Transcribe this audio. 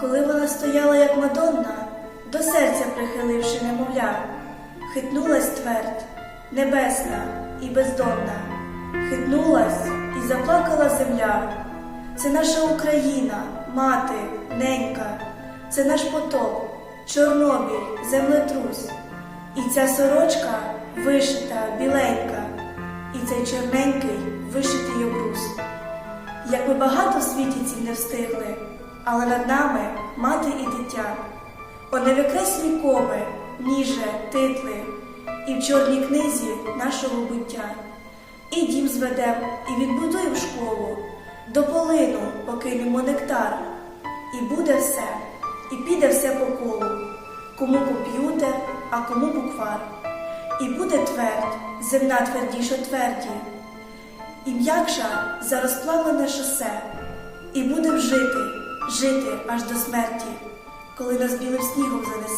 коли вона стояла, як Мадонна, до серця прихиливши немовля, хитнулась твердь, небесна і бездонна, хитнулась і заплакала земля. Це наша Україна, мати, ненька, це наш потоп, Чорнобіль, землетрус. І ця сорочка вишита, біленька, і цей чорненький вишитий обрус. Як ми багато в світі цім не встигли, але над нами мати і дитя. О невикреслі коми, ніже, титли, і в чорній книзі нашого буття. І дім зведем, і відбудуємо школу, до полину покинемо нектар, і буде все, і піде все по колу, кому комп'ютер, а кому буквар. І буде твердь, земна твердіша тверді, і м'якша за розплавлене шосе, і будем жити, жити аж до смерті, коли нас білим снігом занесе.